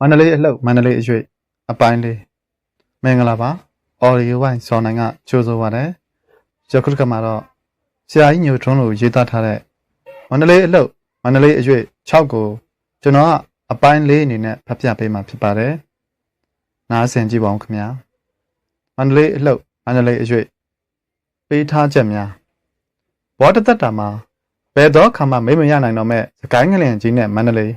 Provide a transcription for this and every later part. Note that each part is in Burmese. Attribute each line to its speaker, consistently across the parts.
Speaker 1: မန္တလေးအလှုပ်မန္တလေးအရွေ့အပိုင်းလေးမင်္ဂလာပါအော်ဒီယိုဝိုင်းစော်နိုင်ကကြိုးဆိုပါတယ်ယခုတစ်ခါမှာတော့ဆရာကြီးညိုထွန်းလို့ရေးသားထားတဲ့မန္တလေးအလှုပ်မန္တလေးအရွေ့6ကိုကျွန်တော်ကအပိုင်းလေးအနေနဲ့ဖတ်ပြပေးမှာဖြစ်ပါတယ်နားဆင်ကြည့်ပါဦးခင်ဗျာမန္တလေးအလှုပ်မန္တလေးအရွေ့ပေးထားချက်များဘောတသက်တာမှာဘယ်တော့ခါမှမိမ့်မရနိုင်တော့မဲ့စကိုင်းငလင်ကြီးနဲ့မန္တလေး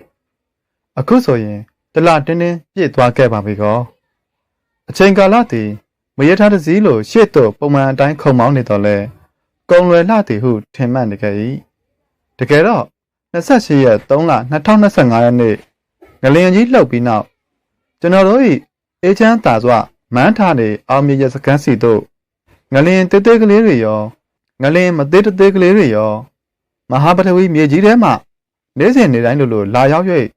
Speaker 1: အခုဆိုရင် တလတင်းတင်းပြည့်သွားခဲ့ပါပြီကောအချိန်ကာလတည်မရထားတစ်စည်းလိုရှေ့သို့ပုံမှန်အတိုင်းခုံမောင်းနေတော့လဲကုံလွယ်လှတည်ဟုထင်မှတ်နေခဲ့၏တကယ်တော့28ရက်3လ2025ရက်နေ့ငလျင်ကြီးလှုပ်ပြီးနောက်ကျွန်တော်တို့၏အေချမ်းသာစွာမန်းထားနေအောင်မြေရစကန်စီတို့ငလျင်တေးသေးကလေးတွေရောငလျင်မသေးသေးကလေးတွေရောမဟာပထဝီမြေကြီးထဲမှနေ့စဉ်နေ့တိုင်းလိုလိုလာရောက်၍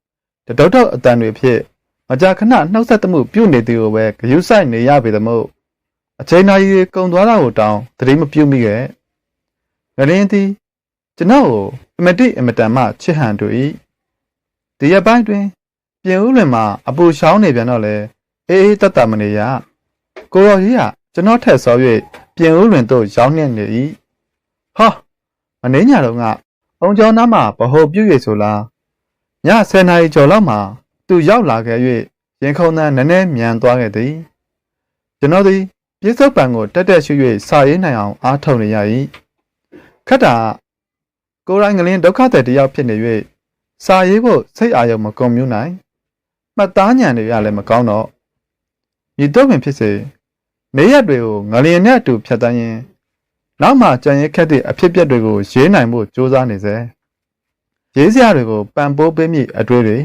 Speaker 1: တတောက်တောက်အတန်တွေဖြစ်မကြာခဏနှုတ်ဆက်သမှုပြုတ်နေသည်ကိုပဲဂယုဆိုင်နေရပေသမို့အချိန်နာရီတွေကုံသွားတာကိုတောင်းသတိမပြုမိခဲ့ငရင်းသည်ကျွန်တော်ကိုအမတိအမတန်မှချစ်ဟန်တူ၏ဒီရက်ပိုင်းတွင်ပြင်ဦးလွင်မှာအပူရှောင်းနေပြန်တော့လေအေးအေးတတ်တာမနေရကိုရော်ကြီးကကျွန်တော်ထက်ဆော၍ပြင်ဦးလွင်သို့ရောက်နှင့်နေ၏ဟာမနေညာတော့ကအုံကျော်နားမှာဗဟိုပြု၍ဆိုလားည 10နာရီကျော်လောက်မှာသူရောက်လာခဲ့၍ရင်ခုန်သန်းနည်းနည်းမြန်သွားခဲ့သည်ကျွန်တော်သည်ပြစ္ဆုတ်ပံကိုတက်တက်ရှု၍စာရေးနိုင်အောင်အားထုတ်နေရ၏ခက်တာကိုရိုင်းကလင်းဒုက္ခတဲ့တယောက်ဖြစ်နေ၍စာရေးဖို့စိတ်အာရုံမကုန်မြူးနိုင်မှတ်သားညံတွေရလည်းမကောင်းတော့မြေတော့ပင်ဖြစ်စေနေရက်တွေကိုငလျင်နဲ့အတူဖြတ်တန်းရင်းနောက်မှကြံရဲခက်သည့်အဖြစ်အပျက်တွေကိုရေးနိုင်ဖို့ကြိုးစားနေစေ။ ရေးစရာတွေကိုပံပိုးပေးမိအတွေ့တွေ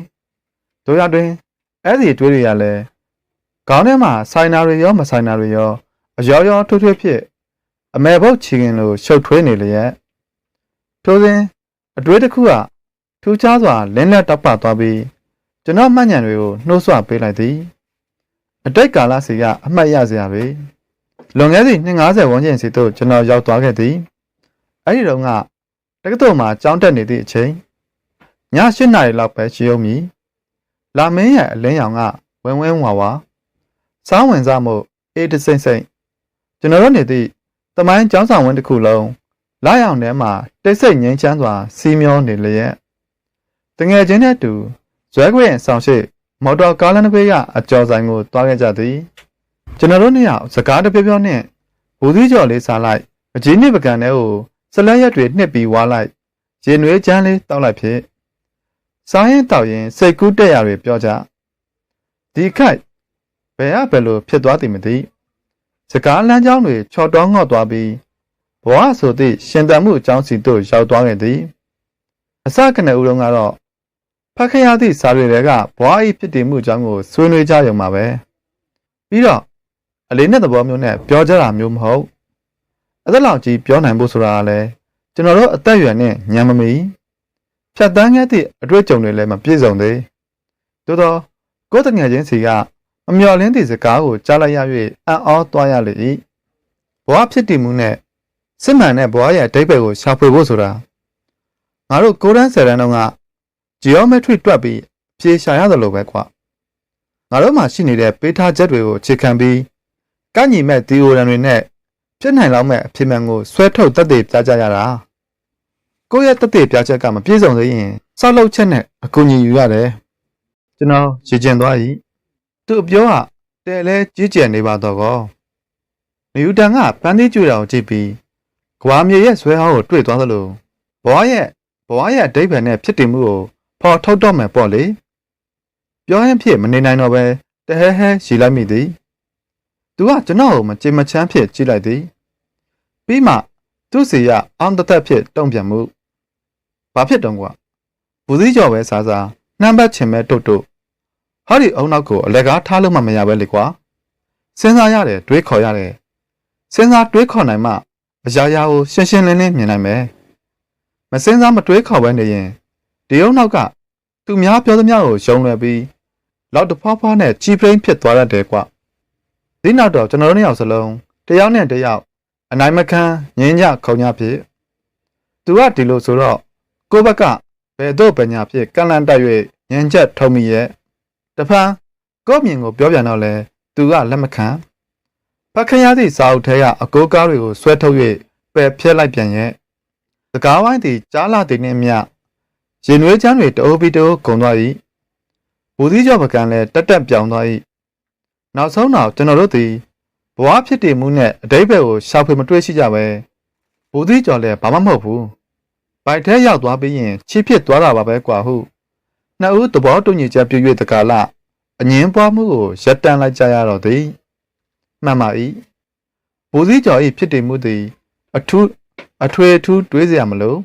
Speaker 1: တို့ရတွင်အဲ့ဒီအတွေ့တွေကလည်းခေါင်းထဲမှာဆိုင်နာတွေရောမဆိုင်နာတွေရောအရောရောထွတ်ထွတ်ဖြစ်အမေဘုတ်ချီခင်လိုရှုပ်ထွေးနေလျက်ထိုးစဉ်အတွေ့တစ်ခုကထူးခြားစွာလင်းလက်တောက်ပသွားပြီးကျွန်တော်မှတ်ဉာဏ်တွေကိုနှိုးဆွပေးလိုက်သည်အတိတ်ကာလစီကအမှတ်ရစရာတွေလွန်ခဲ့သည့်250ဝန်းကျင်စီသို့ကျွန်တော်ရောက်သွားခဲ့သည်အဲ့ဒီတော့ကတက္ကသိုလ်မှာကျောင်းတက်နေသည့်အချိန်ည ၈နာရီလောက်ပဲရှိအောင်မီလာမင်းရဲ့အလင်းရောင်ကဝင်းဝင်းဝါဝါစောင်းဝင်စားမှုအေးတစိမ့်စိမ့်ကျွန်တော်တို့နေသည့်တမိုင်းကျောင်းဆောင်ဝင်းတစ်ခုလုံးလာရောင်ထဲမှာတိတ်ဆိတ်ငြိမ်းချမ်းစွာစီးမျောနေလျက်တငယ်ချင်းနဲ့အတူဇွဲခွေရဲ့ဆောင်ရှိမော်တော်ကားလမ်းတစ်ခွေကအကျော်ဆိုင်ကိုတွားခဲ့ကြသည်ကျွန်တော်တို့နှစ်ယောက်စကားတပြောပြောနဲ့ဘူသီးကျော်လေးစားလိုက်အကြီးနှစ်ပကံထဲကိုစလက်ရက်တွေနှစ်ပြီးဝါလိုက်ရေနွေးချမ်းလေးတောက်လိုက်ဖြစ် စားရင်တောက်ရင်စိတ်ကူးတက်ရတွေပြောကြဒီခိုက်ဘယ်ကဘယ်လိုဖြစ်သွားသည်မသိစကားလမ်းကြောင်းတွေချော်တောင်းငေါ့သွားပြီးဘဝဆိုသည့်ရှင်တန်မှုအကြောင်းစီတို့ရောက်သွားခဲ့သည်အစကနေဦးလုံးကတော့ဖတ်ခရသည့်စာတွေတွေကဘဝ၏ဖြစ်တည်မှုအကြောင်းကိုဆွေးနွေးကြရုံပါပဲပြီးတော့အလေးနဲ့သဘောမျိုးနဲ့ပြောကြတာမျိုးမဟုတ်အဲ့ဒါလောက်ကြီးပြောနိုင်ဖို့ဆိုတာကလည်းကျွန်တော်တို့အသက်အရွယ်နဲ့ညံမမီ ဖြတ်တန်းခဲ့သည့်အတွေ့အကြုံတွေလည်းမပြည့်စုံသေးသို့သောကိုယ်တငယ်ချင်းစီကမမျှော်လင့်သည့်စကားကိုကြားလိုက်ရ၍အံ့ဩသွားရလေ၏ဘဝဖြစ်တည်မှုနဲ့စစ်မှန်တဲ့ဘဝရဲ့အတိတ်ဘက်ကိုရှာဖွေဖို့ဆိုတာငါတို့ကိုရန်းဆယ်တန်းတုန်းက geometry တွက်ပြီးဖြေရှာရတယ်လို့ပဲကွာငါတို့မှာရှိနေတဲ့ပေးထားချက်တွေကိုအခြေခံပြီးကန့်ညီမဲ့ theorem တွေနဲ့ဖြစ်နိုင်လောက်မဲ့အဖြစ်မှန်ကိုဆွဲထုတ်သက်သေပြကြရတာ ကိုယ့်ရဲ့တက်တဲ့ပြချက်ကမပြည့်စုံသေးရင်စောက်လုပ်ချက်နဲ့အကူအညီယူရတယ်ကျွန်တော်ရည်ကျင်သွား၏သူအပြောကတဲလဲကြီးကျယ်နေပါတော့ကောနယူတန်ကပန်းသေးကျွေတာကိုကြည့်ပြီးကွာမြေရဲ့ဆွဲဟောင်းကိုတွေ့သွားသလိုဘဝရဲ့ဘဝရဲ့အတိတ်ဘယ်နဲ့ဖြစ်တည်မှုကိုဖော်ထုတ်တော့မယ်ပေါ့လေပြောရင်ဖြစ်မနေနိုင်တော့ပဲတဟဲဟဲရှီလိုက်မိသည်သူကကျွန်တော်ကိုမကြင်မချမ်းဖြစ်ကြည့်လိုက်သည်ပြီးမှသူ့စီရအောင်တသက်ဖြစ်တုံ့ပြန်မှု ဘာဖြစ်တုံးကွာဘူးစည်းကြော်ပဲစားစားနှမ်းပတ်ချင်မဲ့တုတ်တုတ်ဟာဒီအုံနောက်ကိုအလက်ကားထားလို့မှမရပဲလေကွာစဉ်းစားရတယ်တွေးခေါ်ရတယ်စဉ်းစားတွေးခေါ်နိုင်မှအရာရာကိုရှင်းရှင်းလင်းလင်းမြင်နိုင်မယ်မစဉ်းစားမတွေးခေါ်ပဲနေရင်ဒီအုံနောက်ကသူများပြောသမျှကိုယုံလွယ်ပြီးလောက်တဖွားဖွားနဲ့ကြီးပိန်းဖြစ်သွားတတ်တယ်ကွာဒီနောက်တော့ကျွန်တော်တို့နှစ်ယောက်စလုံးတယောက်နဲ့တယောက်အနိုင်မခံငင်းကြခုံကြဖြစ်သူကဒီလိုဆိုတော့ ကိုယ့်ဘက်ကဘယ်တော့ပညာဖြစ်ကန့်လန့်တက်၍ညံချက်ထုံမိရဲ့တတဖန်ကို့မြင်ကိုပြောပြန်တော့လဲသူကလက်မခံဖက်ခရသည့်စာအုပ်ထဲကအကိုးကားတွေကိုဆွဲထုတ်၍ပယ်ဖျက်လိုက်ပြန်ရဲ့စကားဝိုင်းသည်ကြားလာတဲ့နှင့်မျှရင်နွေးချမ်းတွေတအိုးပြီးတအိုးဂုံသွား၏ဘူသီးကျော်ပကံလည်းတက်တက်ပြောင်းသွား၏နောက်ဆုံးတော့ကျွန်တော်တို့သည်ဘဝဖြစ်တည်မှုနဲ့အတိတ်ဘက်ကိုရှာဖွေမတွေ့ရှိကြပဲဘူသီးကျော်လည်းဘာမှမဟုတ်ဘူး ဘိုက်ထဲရောက်သွားပြီးရင်ချစ်ဖြစ်သွားတာပါပဲကွာဟုနှစ်ဦးသဘောတူညီချက်ပြု၍တကားလအငင်းပွားမှုကိုရပ်တန့်လိုက်ကြရတော့သည်မှန်ပါ၏ဘူသီးကျော်၏ဖြစ်တည်မှုသည် အထူးအထွေအထူးတွေးစရာမလို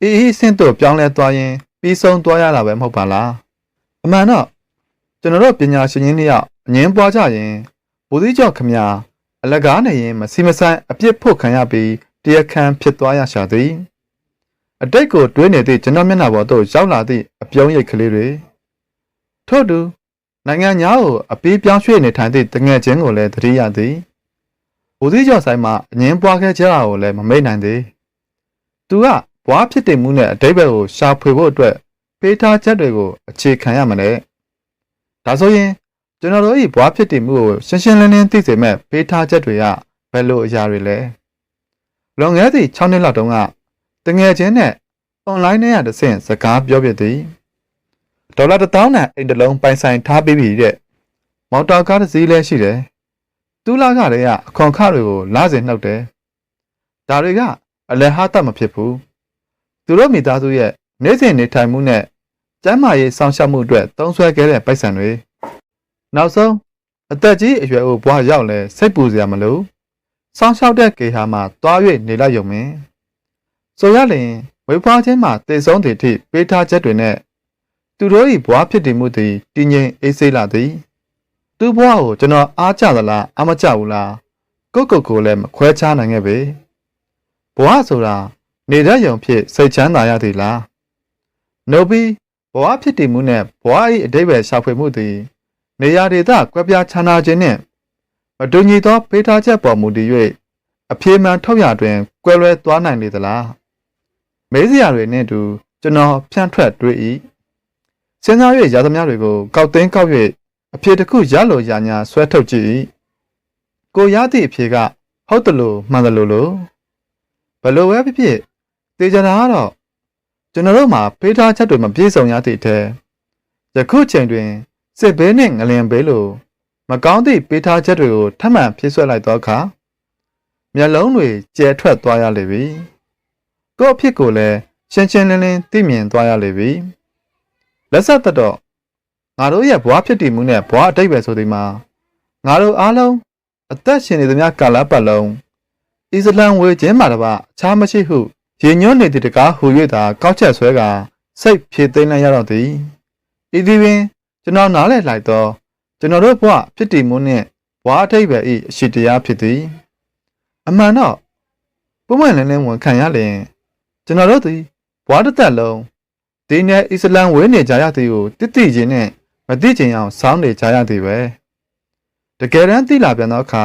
Speaker 1: အေးအေးဆင့်တို့ပြောင်းလဲသွားရင်ပြီးဆုံးသွားရတာပဲမဟုတ်ပါလားအမှန်တော့ကျွန်တော်တို့ပညာရှင်ကြီးနှစ်ယောက်အငင်းပွားကြရင်ဘူသီးကျော်ခမညာအလကားနေရင်မစီမဆိုင်အပြစ်ဖို့ခံရပြီးတရားခံဖြစ်သွားရရှာသည် အတိတ်ကိုတွေးနေသည့်ကျွန်တော်မျက်နှာပေါ်သို့ရောက်လာသည့်အပြုံးရိပ်ကလေးတွေထို့တူနိုင်ငံသားကိုအပေးပြောင်းရွှေ့နေထိုင်သည့်တငယ်ချင်းကိုလည်းသတိရသည်ဘူသီးကျော်ဆိုင်မှာအငင်းပွားခဲ့ကြတာကိုလည်းမမိတ်နိုင်သေးသူကဘွားဖြစ်တည်မှုနဲ့အတိတ်ဘက်ကိုရှာဖွေဖို့အတွက်ပေးထားချက်တွေကိုအခြေခံရမလဲဒါဆိုရင်ကျွန်တော်တို့၏ဘွားဖြစ်တည်မှုကိုရှင်းရှင်းလင်းလင်းသိစေမဲ့ပေးထားချက်တွေကဘယ်လိုအရာတွေလဲလွန်ခဲ့သည့်6နှစ်လောက်တုန်းက တငယ်ချင်းနဲ့ online နဲ့ရတဲ့ဆင့်စကားပြောပြသည်ဒေါ်လာ1000နဲ့အိမ်တစ်လုံးပိုင်ဆိုင်ထားပြီးပြီတဲ့မော်တော်ကားတစ်စီးလည်းရှိတယ်သူလာကတည်းကအခွန်ခတွေကိုလာစဉ်နှုတ်တယ်ဒါတွေကအလဟတမဖြစ်ဘူးသူတို့မိသားစုရဲ့နေ့စဉ်နေထိုင်မှုနဲ့ကျန်းမာရေးစောင့်ရှောက်မှုအတွက်သုံးစွဲခဲ့တဲ့ပိုက်ဆံတွေနောက်ဆုံးအသက်ကြီးအရွယ်အိုဘွားရောက်လဲစိတ်ပူစရာမလိုစောင့်ရှောက်တဲ့ကေဟာမှာတွား၍နေလိုက်ရုံပဲ ဆိုရလျင်ဝေဖွားခြင်းမှာတည်ဆုံးသည့်အထိပေးထားချက်တွေနဲ့သူတို့၏ဘွားဖြစ်တည်မှုသည်တည်ငြိမ်အေးဆေးလာသည်သူ့ဘွားကိုကျွန်တော်အားကြသလားအမကြဘူးလားကိုယ့်ကိုယ်ကိုလည်းမခွဲခြားနိုင်ခဲ့ပေဘွားဆိုတာနေတတ်ရုံဖြစ်စိတ်ချမ်းသာရသည်လားနှုတ်ပြီးဘဝဖြစ်တည်မှုနဲ့ဘဝ၏အတိတ်ပဲရှာဖွေမှုသည် နေရာဒေသကွဲပြားခြားနာခြင်းနှင့်မတူညီသောဖေးထားချက်ပေါ်မူတည်၍အပြေမှန်ထုတ်ရတွင်ကွဲလွဲသွားနိုင်လေသလား မေးစရာတွေနှင့်အတူကျွန်တော်ဖြန့်ထွက်တွေ့၏စဉ်းစား၍ရာသမားတွေကိုကောက်သိမ်းကောက်၍အဖြေတစ်ခုရလိုရညာဆွဲထုတ်ကြည့်၏ကိုရသည့်အဖြေကဟုတ်တယ်လို့မှန်တယ်လို့လို့ဘယ်လိုပဲဖြစ်ဖြစ်သေချာတာကတော့ကျွန်တော်တို့မှာဖေးထားချက်တွေမပြည့်စုံရသည့်ထဲယခုချိန်တွင်စစ်ဘေးနှင့်ငလင်ဘေးလိုမကောင်းသည့်ပေးထားချက်တွေကိုထပ်မံဖြည့်ဆွက်လိုက်သောအခါမျက်လုံးတွေကျဲထွက်သွားရလေပြီ ကို့အဖြစ်ကိုလည်းရှင်းရှင်းလင်းလင်းသိမြင်သွားရလေပြီလက်ဆက်သက်တော့ငါတို့ရဲ့ဘွားဖြစ်တည်မှုနဲ့ဘွားအတိတ်ပဲဆိုဒီမှာငါတို့အားလုံးအသက်ရှင်နေသမျှကာလပတ်လုံးအစ္စလမ်ဝေခြင်းမှာတပါအခြားမရှိဟုရေညွှန်းနေသည့်တကားဟူ၍သာကောက်ချက်ဆွဲကစိတ်ဖြည့်သိမ်းလိုက်ရတော့သည်ဤသည်ပင်ကျွန်တော်နားလည်လိုက်သောကျွန်တော်တို့ဘဝဖြစ်တည်မှုနှင့်ဘဝအထိပ်ပဲ၏အရှိတရားဖြစ်သည်အမှန်တော့ပုံမှန်လင်းလင်းဝန်ခံရလျင် ကျွန်တော်တို့သည်ဘဝတစ်သက်လုံးဒီနယ်အစ္စလမ်ဝေးနေကြရသည်ကိုတိတိချင်းနဲ့မသိချင်အောင်စောင်းနေကြရသည်ပဲတကယ်တမ်းသိလာပြန်သောအခါ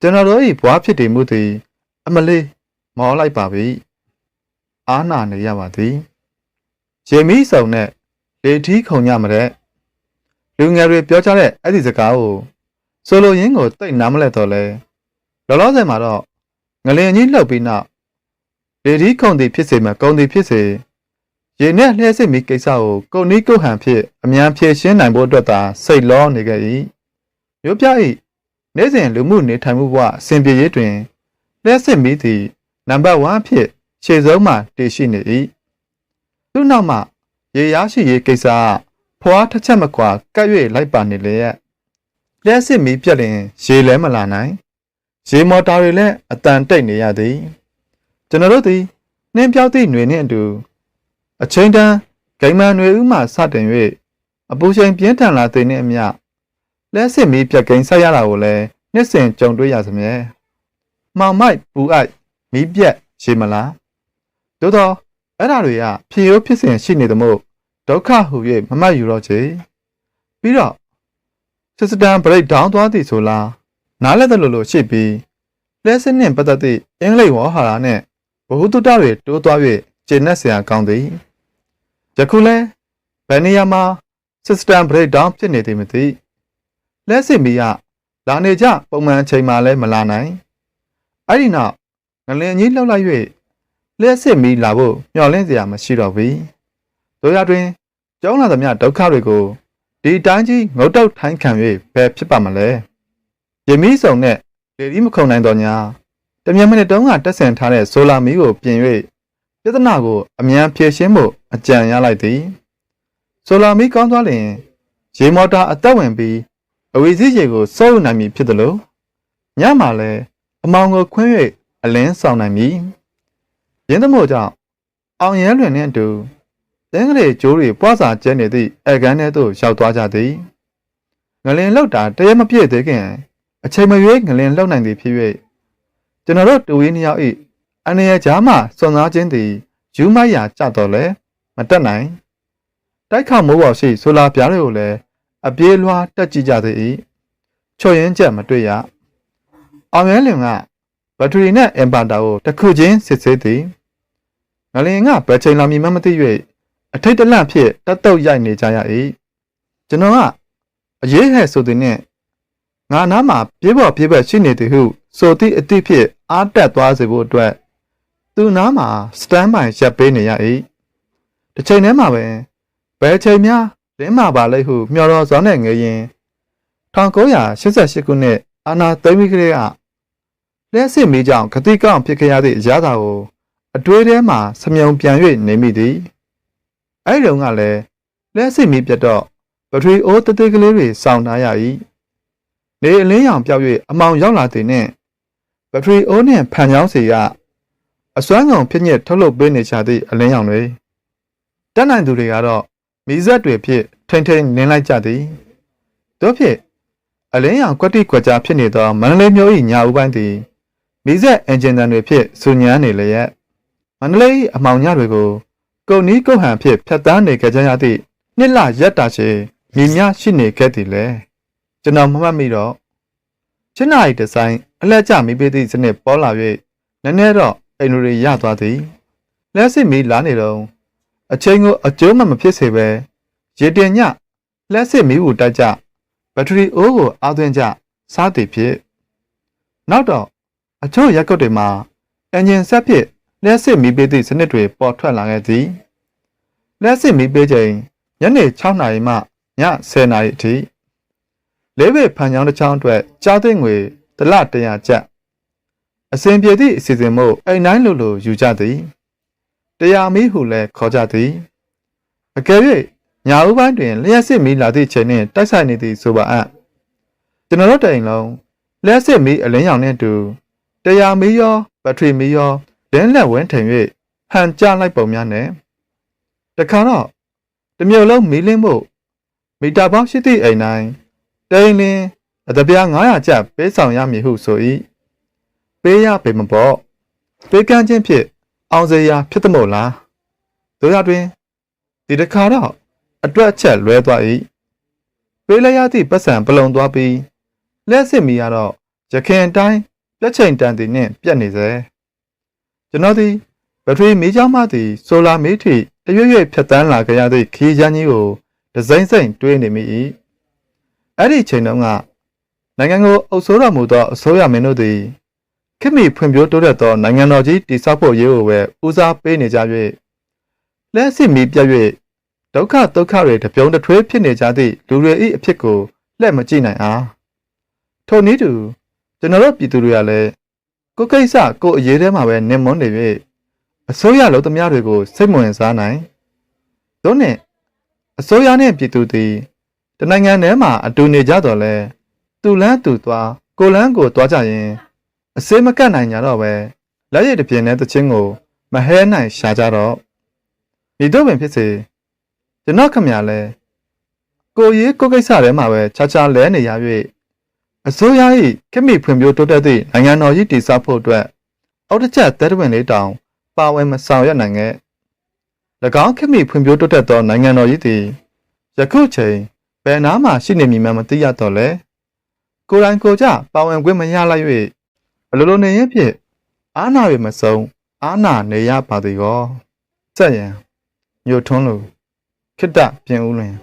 Speaker 1: ကျွန်တော်တို့၏ဘဝဖြစ်တည်မှုသည် အမလေးမောလိုက်ပါပြီအာနာနေရပါသည်ရေမီးစုံနဲ့လေထီးခုံညမတဲ့လူငယ်တွေပြောကြတဲ့အဲ့ဒီစကားကိုဆိုလိုရင်းကိုတိတ်နားမလဲတော့လဲလောလောဆယ်မှာတော့ငလင်ကြီးလှုပ်ပြီးနောက် လေထီးခုံသည်ဖြစ်စေမှာကုံသည်ဖြစ်စေရေနဲ့လျှက်စစ်မီကိစ္စကိုကုံနီးကုတ်ဟန်ဖြစ်အမြန်ဖြေရှင်းနိုင်ဖို့အတွက်သာစိတ်လောနေခဲ့၏မြို့ပြ၏နေ့စဉ်လူမှုနေထိုင်မှုဘဝအစဉ်ပြေရေးတွင်လျှက်စစ်မီသည်နံပါတ်1ဖြစ်ခြေဆုံးမှတည်ရှိနေ၏သူ့နောက်မှရေရရှိရေးကိစ္စကဖွားတစ်ချက်မကွာကပ်၍လိုက်ပါနေလေရဲ့လျှက်စစ်မီးပြက်လင်ရေလဲမလာနိုင်ရေမော်တာတွေလည်းအတန်တိတ်နေရသည် ကျွန်တော်တို့သည်နှင်းပြောက်သည့်ຫນွေနှင့်အတူအချိန်တန်းဂိမ်မန်ຫນွေဥမှစတင်၍အပူချိန်ပြင်းထန်လာသည်နှင့်အမျှလက်စစ်မီးပြက်ကိန်းဆက်ရတာကိုလည်းနှစ်စဉ်ကြုံတွေ့ရစမြဲမှောင်မိုက်ပူအိုက်မီးပြက်ရေမလားသို့တော့အဲ့ဓာတွေကဖြေရိုးဖြစ်စဉ်ရှိနေသမို့ဒုက္ခဟူ၍မမှတ်ယူတော့ချေပြီးတော့စစ်စတန်ဘရိတ်ဒေါင်းသွားသည်ဆိုလားနားလက်တယ်လို့လို့ရှိပြီးလဲစစ်နှင့်ပတ်သက်သည့်အင်္ဂလိပ်ဝါဟာရနှင့် ဘ ഹു တုတတွေတိုးသွား၍ကျင့်내ဆရာကောင်းသည်ယခုလဲဘယ်နေရာမှာစ system breakdown ဖြစ်နေသည်မသိလက်စစ်မီကလာနေကြပုံမှန်အချိန်မှလည်းမလာနိုင်အဲ့ဒီနောက်ငလင်ကြီးလှုပ်လိုက်၍လက်စစ်မီလာဖို့မျှော်လင့်စရာမရှိတော့ဘူးတို့ရတွင်ကျောင်းလာသမျှဒုက္ခတွေကိုဒီတိုင်းကြီးငုတ်တုတ်ထိုင်းခံ၍ဘယ်ဖြစ်ပါမလဲရမီးစုံနဲ့လေဒီမခုံနိုင်တော့ညာ တမြန်မိနစ်တုန်းကတက်ဆင်ထားတဲ့ဆိုလာမီကိုပြင်၍ပြဿနာကိုအမြန်ဖြေရှင်းဖို့အကြံရလိုက်သည်ဆိုလာမီကောင်းသွားလျင်ရေမော်တာအသက်ဝင်ပြီးအဝီစီးရေကိုစိုးယူနိုင်မည်ဖြစ်တယ်လို့ညမှာလည်းအမောင်ကိုခွင်း၍အလင်းဆောင်နိုင်မည်ရင်းသမို့ကြောင့်အောင်ရဲလွင်နှင့်အတူတင်းကလေးကျိုးတွေပွားစာကျဲနေသည့်အကန်းထဲသို့ရောက်သွားကြသည်ငလင်လောက်တာတရက်မပြည့်သေးခင်အချိန်မရွေးငလင်လောက်နိုင်သည်ဖြစ်၍ ကျွန်တော်တို့တူရင်းနှစ်ယောက်၏အနေရကြားမှစွန်စားခြင်းသည်ယူမိုက်ရာကြတော့လဲမတက်နိုင်တိုက်ခါမိုးပေါ်ရှိဆိုလာပြားတွေကိုလည်းအပြေးလွှားတက်ကြည့်ကြသည်၏ချွတ်ရင်ချက်မတွေ့ရအောင်ရဲလင်ကဘက်ထရီနှင့်အင်ဗာတာကိုတစ်ခုချင်းစစ်ဆေးသည်ငလင်ကဘယ်ချိန်လာမည်မှမသိ၍အထိတ်တလန့်ဖြင့်တက်တုတ်ရိုက်နေကြရ၏ကျွန်တော်ကအရေးဟဲ့ဆိုသည်နှင့်ငါနားမှာပြေးပေါ်ပြေးပေါ်ရှိနေသည်ဟုဆိုသည့်အသည့်ဖြင့် အားတက်သွားစေဖို့အတွက်သူနားမှာစတန်ဘိုင်ရပ်ပေးနေရ၏တစ်ချိန်တည်းမှာပဲဘယ်ချိန်များလင်းမှာပါလိမ့်ဟုမျှော်တော်စွာနဲ့ငယ်ရင်1988ခုနှစ်အာနာသိမ်းပြီးကလေးကလက်စစ်မီးကြောင့်ဂတိကောက်ဖြစ်ခဲ့ရသည့်အရာသာကိုအတွေးထဲမှာစမြုံပြန်၍နေမိသည်အဲ့ဒီတုန်းကလည်းလက်စစ်မီးပြတ်တော့ပထရီအိုးတသေးကလေးတွေစောင့်ထားရ၏နေအလင်းရောင်ပြောက်၍အမောင်ရောက်လာတဲ့နှင့် ပထရီအိုးနှင့်ဖန်ချောင်းစီကအစွမ်းကုန်ဖြစ်ညစ်ထုတ်လုပ်ပေးနေချသည့်အလင်းရောင်တွေတက်နိုင်သူတွေကတော့မိဇက်တွေဖြင့်ထိန်ထိန်နင်းလိုက်ကြသည်တို့ဖြင့်အလင်းရောင်ကွက်တိကွက်ကြားဖြစ်နေသောမန္တလေးမြို့၏ညာဦးပိုင်းသည်မိဇက်အင်ဂျင်တန်တွေဖြင့်စူညမ်းနေလျက်မန္တလေး၏အမောင်ညတွေကိုကုန်နီးကုတ်ဟန်ဖြင့်ဖြတ်သားနေကြကြရသည့်နှစ်လရက်တာရှည်မြင်များရှိနေခဲ့သည်လေကျွန်တော်မမှတ်မိတော့ ချစ်နာရီဒီဇိုင်းအလက်ကျမိပေးသည့်စနစ်ပေါ်လာ၍နည်းနည်းတော့အိမ်လူတွေရသွားသည်လက်စစ်မီလာနေတော့အချိန်ကိုအကျိုးမမဖြစ်စေပဲရေတင်ညလက်စစ်မီးကိုတိုက်ကြဘက်ထရီအိုးကိုအားသွင်းကြစားသည်ဖြစ်နောက်တော့အချို့ရက်ကွက်တွေမှာအင်ဂျင်ဆက်ဖြစ်လက်စစ်မီးပေးသည့်စနစ်တွေပေါ်ထွက်လာခဲ့သည်လက်စစ်မီးပေးချိန်ညနေ6နာရီမှည10နာရီအထိ လေးပေဖန်ချောင်းတစ်ချောင်းအတွက်ကြားသိငွေဒလ100ကျပ်အစဉ်ပြေသည့်အစီအစဉ်မို့အိမ်တိုင်းလိုလိုယူကြသည်တရားမီးဟုလည်းခေါ်ကြသည်အကယ်၍ညာဦးပိုင်းတွင်လျှက်စစ်မီးလာသည့်ချိန်နှင့်တိုက်ဆိုင်နေသည်ဆိုပါအံ့ကျွန်တော်တို့တိုင်လုံးလျှက်စစ်မီးအလင်းရောင်နှင့်တူတရားမီးရောဘက်ထရီမီးရောလင်းလက်ဝန်းထင်၍ဟန်ကြလိုက်ပုံများနဲ့တခါတော့တမျိုးလုံးမီးလင်းဖို့မီတာပေါင်းရှိသည့်အိမ်တိုင်း တိန်လင်းအတပြား900ကျပ်ပေးဆောင်ရမည်ဟုဆို၏ပေးရပေမပေါ့ပေးကမ်းခြင်းဖြင့်အောင်စရာဖြစ်သည်မို့လားတို့ရတွင်ဒီတစ်ခါတော့အတွက်ချက်လွဲသွား၏ပေးလိုက်ရသည့်ပတ်စံပလုံသွားပြီးလက်စစ်မီကတော့ရခင်အတိုင်းပြက်ချိန်တန်သည်နှင့်ပြက်နေစေကျွန်တော်သည်ဘက်ထရီမီးချောင်းမှသည်ဆိုလာမီးထိတရွရွဖြတ်တန်းလာကြရသည့်ခီးချမ်းကြီးကိုဒီဇိုင်းစိန်တွေးနေမိ၏ အဲ့ဒီချိန်တုန်းကနိုင်ငံကိုအုပ်စိုးတော်မူသောအစိုးရမင်းတို့သည်ခေတ်မီဖွံ့ဖြိုးတိုးတက်သောနိုင်ငံတော်ကြီးတည်ဆောက်ဖို့ရေးကိုပဲဦးစားပေးနေကြ၍လက်စစ်မီပြတ်၍ဒုက္ခဒုက္ခတွေတပြုံတစ်ထွေးဖြစ်နေကြသည့်လူတွေ၏အဖြစ်ကိုလှည့်မကြည့်နိုင်အားထို့နည်းတူကျွန်တော်တို့ပြည်သူတွေကလည်းကိုယ်ကိစ္စကိုယ်အရေးထဲမှာပဲနင်မွန်းနေ၍အစိုးရလုံးသမားတွေကိုစိတ်မဝင်စားနိုင်သို့နှင့်အစိုးရနှင့်ပြည်သူသည် တနိုင်ငံထဲမှာအတူနေကြတော့လဲသူလန်းသူသွားကိုလန်းကိုသွားကြရင်အစေးမကတ်နိုင်ကြတော့ပဲလက်ရည်တစ်ပြင်းနဲ့တချင်းကို မဟဲနိုင်ရှာကြတော့မိတို့ပင်ဖြစ်စေကျွန်တော်ခမရလဲကိုရေးကိုကိစ္စထဲမှာပဲခြားခြားလဲနေရ၍အစိုးရ၏ခေတ်မီဖွံ့ဖြိုးတိုးတက်သည့်နိုင်ငံတော်ကြီးတည်ဆောက်ဖို့အတွက်အောက်တစ်ချက်သတ္တဝင်လေးတောင် ပါဝင်မဆောင်ရွက်နိုင်ခဲ့၎င်းခေတ်မီဖွံ့ဖြိုးတိုးတက်သောနိုင်ငံတော်ကြီးသည်ယခုချိန် ဘယ်နားမှရှိနေမည်မှမသိရတော့လဲကိုယ်တိုင်ကိုယ်ကြပါဝင်ခွင့်မရလိုက်၍ဘလိုလိုနေရင်ဖြစ်အာနာရမဆုံးအာနာနေရပါသည်ကောဆက်ရန်ညိုထွန်းလိုခိတ္တပြင်ဦးလွင်